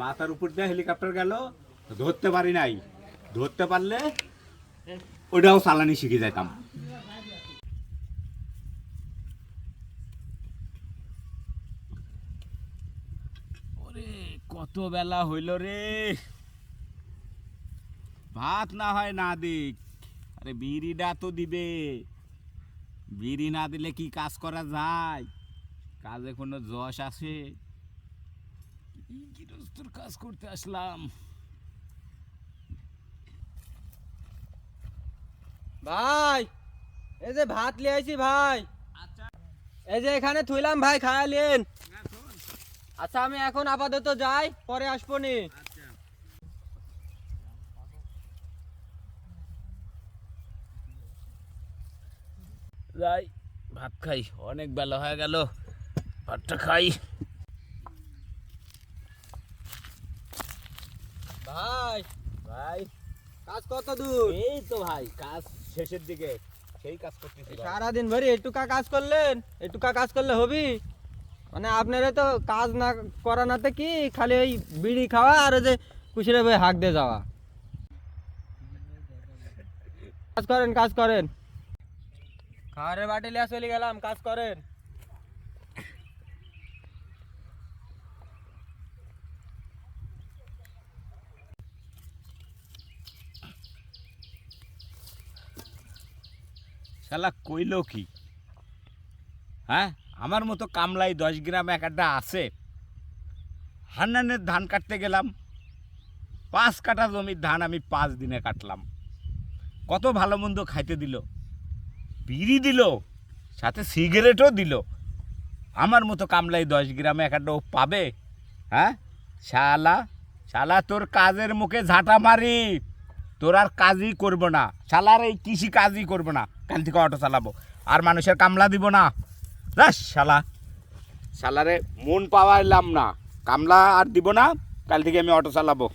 মাথার উপর দিয়ে হেলিকপ্টার গেল, ধরতে পারি নাই। ধরতে পারলে ওটাও চালানি শিখে যেতাম কত বেলা হইল রে। ভাত না হয় না দিক। আরে, বিড়িটা তো দিবে। বিড়ি না দিলে কি কাজ করা যায়? কাজে কোনো যশ আছে কি গৃহস্থর কাজ করতে আসলাম। ভাই এই যে ভাত লিয়ে আইছি ভাই। এই যে এখানে থুইলাম ভাই খায়ালেন আচ্ছা আমি এখন আপাতত যাই পরে আসব নি। যাই ভাত খাই অনেক বেলা হয়ে গেল। ভাতটা খাই। ভাই ভাই। কাজ কত দূর? এই তো ভাই কাজ শেষের দিকে। সেই কাজ করতেছি ভাই। সারাদিন ভরি এটুকা কাজ করলেন? এটুকা কাজ করলে হবি? মানে আপনারা তো কাজ না করা নাতে কি খালি ওই বিড়ি খাওয়া আর ওই যে কুশিরে ভাই হাঁক দিয়ে যাওয়া? কাজ করেন কাজ করেন। খাওয়ারের বাটি লিয়া চলে গেলাম কাজ করেন। শালা কইল কি? হ্যাঁ? আমার মতো কামলাই দশ গ্রাম এক একটা আছে। হান্নানের ধান কাটতে গেলাম। পাঁচ কাটা জমির ধান আমি পাঁচ দিনে কাটলাম। কত ভালো মন্দ খাইতে দিল। বিড়ি দিল, সাথে সিগারেটও দিল। আমার মতো কামলাই দশ গ্রামে এক একটা ও পাবে? হ্যাঁ? শালা শালা তোর কাজের মুখে ঝাঁটা মারি। তোর আর কাজই করব না। শালার এই কৃষি কাজই করব না। কাল থেকে অটো চালাবো। আর মানুষের কামলা দিব না। রাস শালা। শালারে মন পাওয়াইলাম না। কামলা আর দিব না কাল থেকে আমি অটো চালাবো।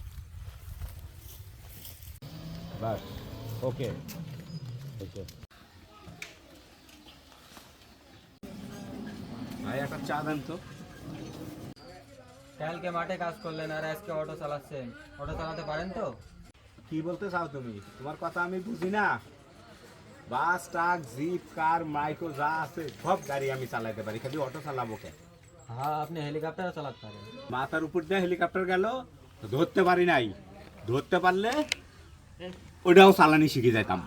বাস ওকে। ওকে। ভাই একটা চা দেন তো। কালকে মাঠে কাজ করলেন আর আজকে অটো চালাচ্ছেন। অটো চালাতে পারেন তো? কি বলতে চাও তুমি? তোমার কথা আমি বুঝি না। Bus truck jeep car micro যা আছে সব গাড়ি আমি চালাইতে পারি। খালি অটো চালাবো কে হ্যাঁ আপনি হেলিকপ্টার চালাতে পারেন। মাথার উপর দিয়ে হেলিকপ্টার গেল ধরতে পারি নাই। ধরতে পারলে ওটাও চালানি শিখে যেতাম